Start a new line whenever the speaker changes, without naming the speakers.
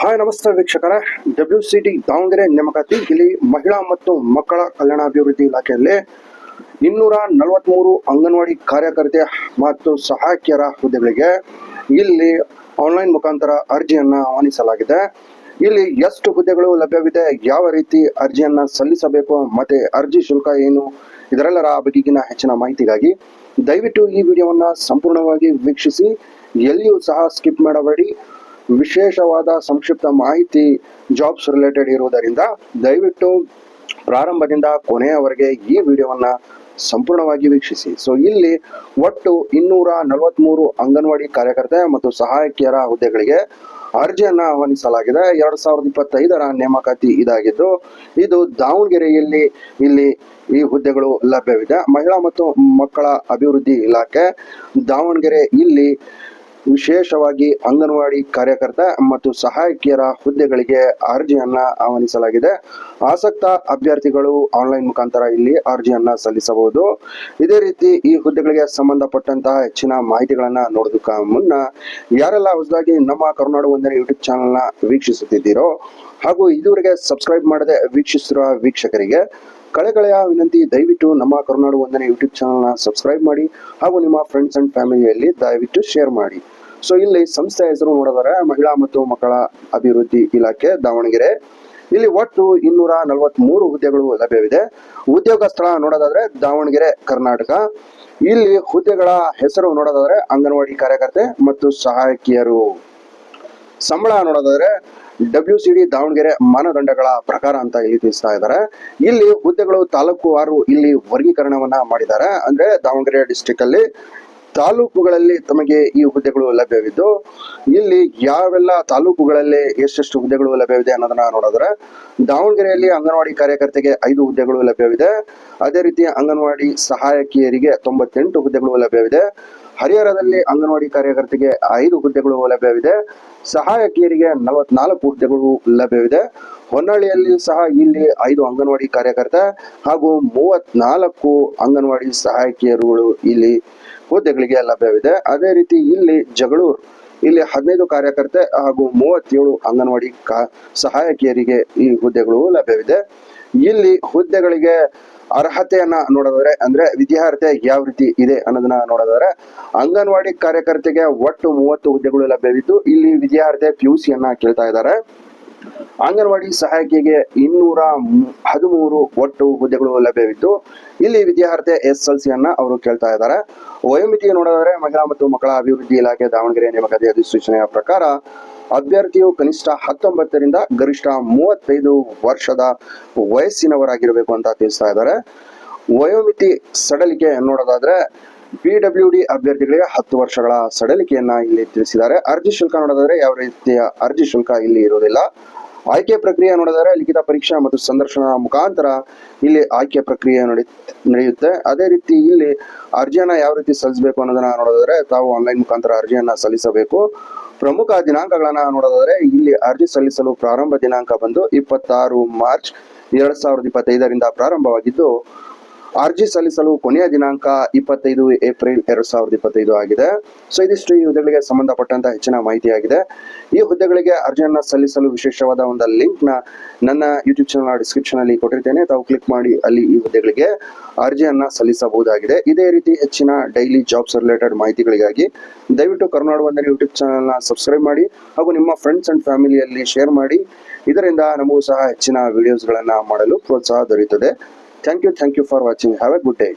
Hi, ನಮಸ್ತೆ ವೀಕ್ಷಕರೇ. W C D Davanagere ನೇಮಕಾತಿ, ಇಲ್ಲಿ ಮಹಿಳಾ ಮತ್ತು ಮಕ್ಕಳ ಕಲ್ಯಾಣಾಭಿವೃದ್ಧಿ ಇಲಾಖೆಯಲ್ಲಿ ಇನ್ನೂರ ನಲವತ್ಮೂರು ಅಂಗನವಾಡಿ ಕಾರ್ಯಕರ್ತೆ ಮತ್ತು ಸಹಾಯಕಿಯರ ಹುದ್ದೆಗಳಿಗೆ ಇಲ್ಲಿ ಆನ್ಲೈನ್ ಮುಖಾಂತರ ಅರ್ಜಿಯನ್ನು ಆಹ್ವಾನಿಸಲಾಗಿದೆ. ಇಲ್ಲಿ ಎಷ್ಟು ಹುದ್ದೆಗಳು ಲಭ್ಯವಿದೆ, ಯಾವ ರೀತಿ ಅರ್ಜಿಯನ್ನು ಸಲ್ಲಿಸಬೇಕು, ಮತ್ತೆ ಅರ್ಜಿ ಶುಲ್ಕ ಏನು, ಇದರೆಲ್ಲರ ಬಗೆಗಿನ ಹೆಚ್ಚಿನ ಮಾಹಿತಿಗಾಗಿ ದಯವಿಟ್ಟು ಈ ವಿಡಿಯೋವನ್ನು ಸಂಪೂರ್ಣವಾಗಿ ವೀಕ್ಷಿಸಿ. ಎಲ್ಲಿಯೂ ಸಹ ಸ್ಕಿಪ್ ಮಾಡಬೇಡಿ. ವಿಶೇಷವಾದ ಸಂಕ್ಷಿಪ್ತ ಮಾಹಿತಿ ಜಾಬ್ಸ್ ರಿಲೇಟೆಡ್ ಇರುವುದರಿಂದ ದಯವಿಟ್ಟು ಪ್ರಾರಂಭದಿಂದ ಕೊನೆಯವರೆಗೆ ಈ ವಿಡಿಯೋವನ್ನು ಸಂಪೂರ್ಣವಾಗಿ ವೀಕ್ಷಿಸಿ. ಸೊ ಇಲ್ಲಿ ಒಟ್ಟು ಇನ್ನೂರ ನಲವತ್ಮೂರು ಅಂಗನವಾಡಿ ಕಾರ್ಯಕರ್ತೆ ಮತ್ತು ಸಹಾಯಕಿಯರ ಹುದ್ದೆಗಳಿಗೆ ಅರ್ಜಿಯನ್ನ ಆಹ್ವಾನಿಸಲಾಗಿದೆ. ಎರಡ್ ಸಾವಿರದ ಇಪ್ಪತ್ತೈದರ ನೇಮಕಾತಿ ಇದಾಗಿದ್ದು, ಇದು ದಾವಣಗೆರೆಯಲ್ಲಿ ಇಲ್ಲಿ ಈ ಹುದ್ದೆಗಳು ಲಭ್ಯವಿದೆ. ಮಹಿಳಾ ಮತ್ತು ಮಕ್ಕಳ ಅಭಿವೃದ್ಧಿ ಇಲಾಖೆ ದಾವಣಗೆರೆ ಇಲ್ಲಿ ವಿಶೇಷವಾಗಿ ಅಂಗನವಾಡಿ ಕಾರ್ಯಕರ್ತ ಮತ್ತು ಸಹಾಯಕಿಯರ ಹುದ್ದೆಗಳಿಗೆ ಅರ್ಜಿಯನ್ನ ಆಹ್ವಾನಿಸಲಾಗಿದೆ. ಆಸಕ್ತ ಅಭ್ಯರ್ಥಿಗಳು ಆನ್ಲೈನ್ ಮುಖಾಂತರ ಇಲ್ಲಿ ಅರ್ಜಿಯನ್ನ ಸಲ್ಲಿಸಬಹುದು. ಇದೇ ರೀತಿ ಈ ಹುದ್ದೆಗಳಿಗೆ ಸಂಬಂಧಪಟ್ಟಂತಹ ಹೆಚ್ಚಿನ ಮಾಹಿತಿಗಳನ್ನ ನೋಡೋದಕ್ಕ ಮುನ್ನ ಯಾರೆಲ್ಲ ಹೊಸದಾಗಿ ನಮ್ಮ ಕರುನಾಡು ಒಂದನೇ ಯೂಟ್ಯೂಬ್ ಚಾನೆಲ್ನ ವೀಕ್ಷಿಸುತ್ತಿದ್ದೀರೋ ಹಾಗೂ ಇದುವರೆಗೆ ಸಬ್ಸ್ಕ್ರೈಬ್ ಮಾಡದೆ ವೀಕ್ಷಿಸಿರುವ ವೀಕ್ಷಕರಿಗೆ ಕಳೆಕಳೆಯ ವಿನಂತಿ, ದಯವಿಟ್ಟು ನಮ್ಮ ಕರುನಾಡು ಒಂದನೇ ಯೂಟ್ಯೂಬ್ ಚಾನಲ್ನ ಸಬ್ಸ್ಕ್ರೈಬ್ ಮಾಡಿ ಹಾಗೂ ನಿಮ್ಮ ಫ್ರೆಂಡ್ಸ್ ಅಂಡ್ ಫ್ಯಾಮಿಲಿಯಲ್ಲಿ ದಯವಿಟ್ಟು ಶೇರ್ ಮಾಡಿ. ಸೊ ಇಲ್ಲಿ ಸಂಸ್ಥೆ ಹೆಸರು ನೋಡಿದರೆ ಮಹಿಳಾ ಮತ್ತು ಮಕ್ಕಳ ಅಭಿವೃದ್ಧಿ ಇಲಾಖೆ ದಾವಣಗೆರೆ. ಇಲ್ಲಿ ಒಟ್ಟು ಇನ್ನೂರ ನಲವತ್ಮೂರು ಹುದ್ದೆಗಳು ಲಭ್ಯವಿದೆ. ಉದ್ಯೋಗ ಸ್ಥಳ ನೋಡೋದಾದ್ರೆ ದಾವಣಗೆರೆ, ಕರ್ನಾಟಕ. ಇಲ್ಲಿ ಹುದ್ದೆಗಳ ಹೆಸರು ನೋಡೋದಾದ್ರೆ ಅಂಗನವಾಡಿ ಕಾರ್ಯಕರ್ತೆ ಮತ್ತು ಸಹಾಯಕಿಯರು. ಸಂಬಳ ನೋಡೋದಾದ್ರೆ ಡಬ್ಲ್ಯೂ ಸಿ ಡಿ ದಾವಣಗೆರೆ ಮಾನದಂಡಗಳ ಪ್ರಕಾರ ಅಂತ ಇಲ್ಲಿ ತಿಳಿಸ್ತಾ ಇದ್ದಾರೆ. ಇಲ್ಲಿ ಹುದ್ದೆಗಳು ತಾಲೂಕು ವಾರು ಇಲ್ಲಿ ವರ್ಗೀಕರಣವನ್ನ ಮಾಡಿದ್ದಾರೆ. ಅಂದ್ರೆ ದಾವಣಗೆರೆ ಡಿಸ್ಟಿಕ್ ಅಲ್ಲಿ ತಾಲೂಕುಗಳಲ್ಲಿ ತಮಗೆ ಈ ಹುದ್ದೆಗಳು ಲಭ್ಯವಿದ್ದು, ಇಲ್ಲಿ ಯಾವೆಲ್ಲ ತಾಲೂಕುಗಳಲ್ಲಿ ಎಷ್ಟೆಷ್ಟು ಹುದ್ದೆಗಳು ಲಭ್ಯವಿದೆ ಅನ್ನೋದನ್ನ ನೋಡಿದ್ರೆ, ದಾವಣಗೆರೆಯಲ್ಲಿ ಅಂಗನವಾಡಿ ಕಾರ್ಯಕರ್ತೆಗೆ ಐದು ಹುದ್ದೆಗಳು ಲಭ್ಯವಿದೆ. ಅದೇ ರೀತಿ ಅಂಗನವಾಡಿ ಸಹಾಯಕಿಯರಿಗೆ ತೊಂಬತ್ತೆಂಟು ಹುದ್ದೆಗಳು ಲಭ್ಯವಿದೆ. ಹರಿಹರದಲ್ಲಿ ಅಂಗನವಾಡಿ ಕಾರ್ಯಕರ್ತೆಗೆ ಐದು ಹುದ್ದೆಗಳು ಲಭ್ಯವಿದೆ. ಸಹಾಯಕಿಯರಿಗೆ ನಲವತ್ನಾಲ್ಕು ಹುದ್ದೆಗಳು ಲಭ್ಯವಿದೆ. ಹೊನ್ನಳ್ಳಿಯಲ್ಲಿ ಸಹ ಇಲ್ಲಿ ಐದು ಅಂಗನವಾಡಿ ಕಾರ್ಯಕರ್ತ ಹಾಗೂ ಮೂವತ್ನಾಲ್ಕು ಅಂಗನವಾಡಿ ಸಹಾಯಕಿಯರುಗಳು ಇಲ್ಲಿ ಹುದ್ದೆಗಳಿಗೆ ಲಭ್ಯವಿದೆ. ಅದೇ ರೀತಿ ಇಲ್ಲಿ ಜಗಳೂರು, ಇಲ್ಲಿ ಹದಿನೈದು ಕಾರ್ಯಕರ್ತೆ ಹಾಗೂ ಮೂವತ್ತೇಳು ಅಂಗನವಾಡಿ ಕಾ, ಸಹಾಯಕಿಯರಿಗೆ ಈ ಹುದ್ದೆಗಳು ಲಭ್ಯವಿದೆ. ಇಲ್ಲಿ ಹುದ್ದೆಗಳಿಗೆ ಅರ್ಹತೆಯನ್ನ ನೋಡೋದಾದ್ರೆ, ಅಂದ್ರೆ ವಿದ್ಯಾರ್ಹತೆ ಯಾವ ರೀತಿ ಇದೆ ಅನ್ನೋದನ್ನ ನೋಡೋದಾದ್ರೆ, ಅಂಗನವಾಡಿ ಕಾರ್ಯಕರ್ತೆಗೆ ಒಟ್ಟು ಮೂವತ್ತು ಹುದ್ದೆಗಳು ಲಭ್ಯವಿದ್ದು, ಇಲ್ಲಿ ವಿದ್ಯಾರ್ಹತೆ ಪಿ ಯು ಸಿಯನ್ನ ಕೇಳ್ತಾ ಇದ್ದಾರೆ. ಅಂಗನವಾಡಿ ಸಹಾಯಕಿಗೆ ಇನ್ನೂರ ಹದಿಮೂರು ಒಟ್ಟು ಹುದ್ದೆಗಳು ಲಭ್ಯವಿದ್ದು, ಇಲ್ಲಿ ವಿದ್ಯಾರ್ಥಿ ಎಸ್ ಎಲ್ ಸಿ ಅನ್ನ ಅವರು ಕೇಳ್ತಾ ಇದ್ದಾರೆ. ವಯೋಮಿತಿ ನೋಡಿದರೆ ಮಹಿಳಾ ಮತ್ತು ಮಕ್ಕಳ ಅಭಿವೃದ್ಧಿ ಇಲಾಖೆ ದಾವಣಗೆರೆ ನೇಮಕಾತಿ ಅಧಿಸೂಚನೆಯ ಪ್ರಕಾರ, ಅಭ್ಯರ್ಥಿಯು ಕನಿಷ್ಠ ಹತ್ತೊಂಬತ್ತರಿಂದ ಗರಿಷ್ಠ ಮೂವತ್ತೈದು ವರ್ಷದ ವಯಸ್ಸಿನವರಾಗಿರಬೇಕು ಅಂತ ತಿಳಿಸ್ತಾ ಇದ್ದಾರೆ. ವಯೋಮಿತಿ ಸಡಲಿಕೆ ನೋಡೋದಾದ್ರೆ ಪಿ ಡಬ್ಲ್ಯೂ ಡಿ ಅಭ್ಯರ್ಥಿಗಳಿಗೆ ಹತ್ತು ವರ್ಷಗಳ ಸಡಲಿಕೆಯನ್ನ ಇಲ್ಲಿ ತಿಳಿಸಿದ್ದಾರೆ. ಅರ್ಜಿ ಶುಲ್ಕ ನೋಡೋದಾದ್ರೆ ಯಾವ ರೀತಿಯ ಅರ್ಜಿ ಶುಲ್ಕ ಇಲ್ಲಿ ಇರುವುದಿಲ್ಲ. ಆಯ್ಕೆ ಪ್ರಕ್ರಿಯೆ ನೋಡಿದರೆ ಲಿಖಿತ ಪರೀಕ್ಷಾ ಮತ್ತು ಸಂದರ್ಶನ ಮುಖಾಂತರ ಇಲ್ಲಿ ಆಯ್ಕೆ ಪ್ರಕ್ರಿಯೆ ನಡೆ, ನಡೆಯುತ್ತೆ. ಅದೇ ರೀತಿ ಇಲ್ಲಿ ಅರ್ಜಿಯನ್ನ ಯಾವ ರೀತಿ ಸಲ್ಲಿಸಬೇಕು ಅನ್ನೋದನ್ನ ನೋಡೋದಾದ್ರೆ ತಾವು ಆನ್ಲೈನ್ ಮುಖಾಂತರ ಅರ್ಜಿಯನ್ನ ಸಲ್ಲಿಸಬೇಕು. ಪ್ರಮುಖ ದಿನಾಂಕಗಳನ್ನ ನೋಡೋದಾದ್ರೆ ಇಲ್ಲಿ ಅರ್ಜಿ ಸಲ್ಲಿಸಲು ಪ್ರಾರಂಭ ದಿನಾಂಕ ಬಂದು ಇಪ್ಪತ್ತಾರು ಮಾರ್ಚ್ ಎರಡ್ ಸಾವಿರದ ಇಪ್ಪತ್ತೈದರಿಂದ ಪ್ರಾರಂಭವಾಗಿದ್ದು ಅರ್ಜಿ ಸಲ್ಲಿಸಲು ಕೊನೆಯ ದಿನಾಂಕ ಇಪ್ಪತ್ತೈದು ಏಪ್ರಿಲ್ ಎರಡ್ ಸಾವಿರದ ಇಪ್ಪತ್ತೈದು ಆಗಿದೆ. ಸೊ, ಇದಿಷ್ಟು ಈ ಹುದ್ದೆಗಳಿಗೆ ಸಂಬಂಧಪಟ್ಟಂತ ಹೆಚ್ಚಿನ ಮಾಹಿತಿಯಾಗಿದೆ. ಈ ಹುದ್ದೆಗಳಿಗೆ ಅರ್ಜಿಯನ್ನ ಸಲ್ಲಿಸಲು ವಿಶೇಷವಾದ ಒಂದು ಲಿಂಕ್ನ ನನ್ನ ಯೂಟ್ಯೂಬ್ ಚಾನಲ್ ಡಿಸ್ಕ್ರಿಪ್ಷನ್ ಅಲ್ಲಿ ಕೊಟ್ಟಿರ್ತೇನೆ. ತಾವು ಕ್ಲಿಕ್ ಮಾಡಿ ಅಲ್ಲಿ ಈ ಹುದ್ದೆಗಳಿಗೆ ಅರ್ಜಿಯನ್ನ ಸಲ್ಲಿಸಬಹುದಾಗಿದೆ. ಇದೇ ರೀತಿ ಹೆಚ್ಚಿನ ಡೈಲಿ ಜಾಬ್ಸ್ ರಿಲೇಟೆಡ್ ಮಾಹಿತಿಗಳಿಗಾಗಿ ದಯವಿಟ್ಟು ಕರ್ನಾಡು ಒಂದನೇ ಯೂಟ್ಯೂಬ್ ಚಾನಲ್ ಸಬ್ಸ್ಕ್ರೈಬ್ ಮಾಡಿ ಹಾಗೂ ನಿಮ್ಮ ಫ್ರೆಂಡ್ಸ್ ಅಂಡ್ ಫ್ಯಾಮಿಲಿಯಲ್ಲಿ ಶೇರ್ ಮಾಡಿ. ಇದರಿಂದ ನಮಗೂ ಸಹ ಹೆಚ್ಚಿನ ವಿಡಿಯೋಸ್ಗಳನ್ನ ಮಾಡಲು ಪ್ರೋತ್ಸಾಹ ದೊರೆಯುತ್ತದೆ. Thank you. Thank you for watching. Have a good day.